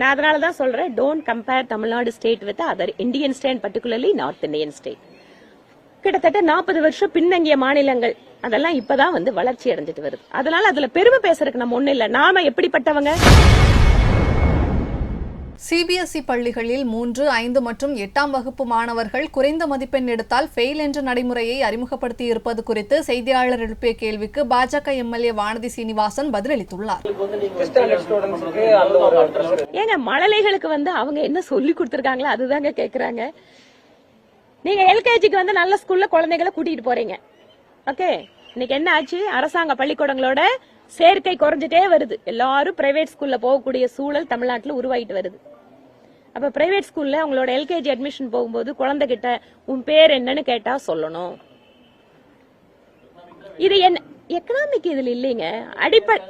நான் அதனால தான் சொல்றேன் don't compare Tamil Nadu state with other Indian state particularly north Indian state கிட்டத்தட்ட நாற்பது வருஷம் பின்தங்கிய மாநிலங்கள் அதெல்லாம் இப்பதான் வந்து வளர்ச்சி அடைஞ்சிட்டு வருது. அதனால அதுல பெருமை பேசுறதுக்கு நம்ம ஒண்ணு இல்ல. நாம எப்படிப்பட்டவங்க? சிபிஎஸ்இ பள்ளிகளில் மூன்று ஐந்து மற்றும் எட்டாம் வகுப்பு மாணவர்கள் குறைந்த மதிப்பெண் எடுத்தால் ஃபெயில் என்ற நடைமுறையை அறிமுகப்படுத்தி இருப்பது குறித்து செய்தியாளர் எழுப்பிய கேள்விக்கு பாஜக எம்எல்ஏ வானதி சீனிவாசன் பதிலளித்துள்ளார். ஏங்க மழலைகளுக்கு வந்து அவங்க என்ன சொல்லி கொடுத்துருக்காங்களோ அதுதாங்க கேக்குறாங்க. நீங்க எல்கேஜிக்கு வந்து நல்ல ஸ்கூல்ல குழந்தைகளை கூட்டிட்டு போறீங்க. ஓகே இன்னைக்கு என்ன ஆச்சு? அரசாங்க பள்ளிக்கூடங்களோட சேர்க்கை குறைஞ்சிட்டே வருது. எல்லாரும் பிரைவேட் ஸ்கூல்ல போகக்கூடிய சூழல் தமிழ்நாட்டுல உருவாயிட்டு வருது. அப்ப பிரைவேட் ஸ்கூல்ல உங்களோட எல்கேஜி அட்மிஷன் போகும்போது குழந்தைகிட்ட உன் பேர் என்னன்னு கேட்டா சொல்லணும். இது என்ன எக்கனாமிக் இதுல இல்லைங்க. அடிப்படை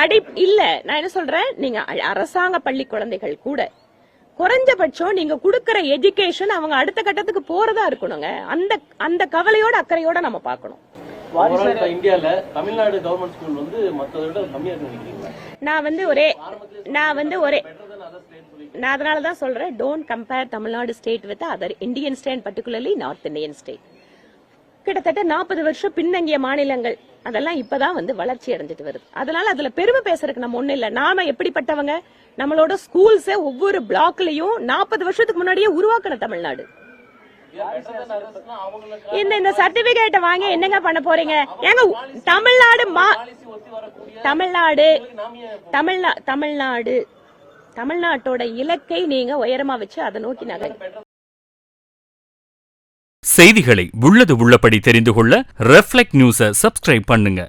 அடி இல்ல. நான் என்ன சொல்றேன்? நீங்க அரசாங்க பள்ளி குழந்தைகள் கூட குறைஞ்சபட்சம் நீங்க கொடுக்கற எஜுகேஷன் அவங்க அடுத்த கட்டத்துக்கு போறதா இருக்கணுங்க. அந்த அந்த கவலையோட அக்கறையோட நம்ம பார்க்கணும். இந்தியால தமிழ்நாடு கவர்மெண்ட் ஸ்கூல் வந்து விட கம்மியா நான் வந்து ஒரே நான் வந்து ஒரே நான் அதனால தான் சொல்றேன் don't compare Tamil Nadu state with other Indian state particularly north Indian state கிட்டத்தட்ட நாற்பது வருஷம் பின்தங்கிய மாநிலங்கள் அதெல்லாம் இப்பதான் வந்து வளர்ச்சி அடைஞ்சிட்டு வருது. அதனால அதுல பெருமை பேசுறதுக்கு நம்ம ஒண்ணு இல்ல. நாம எப்படிப்பட்டவங்க? நம்மளோட ஸ்கூல்ஸ் ஒவ்வொரு பிளாக்லயும் நாற்பது வருஷத்துக்கு முன்னாடியே உருவாக்கின தமிழ்நாடு. இந்த இந்த சர்டிபிகேட்டை வாங்கி என்னங்க பண்ண போறீங்க? ஏங்க தமிழ்நாடு தமிழ்நாடு தமிழ்நா தமிழ்நாடு தமிழ்நாட்டோட இலக்கை நீங்க உயரமா வச்சு அதை நோக்கி நகை செய்திகளை உள்ளது உள்ளபடி தெரிந்து கொள்ள ரெஃப்ளெக்ட் நியூஸை சப்ஸ்கிரைப் பண்ணுங்க.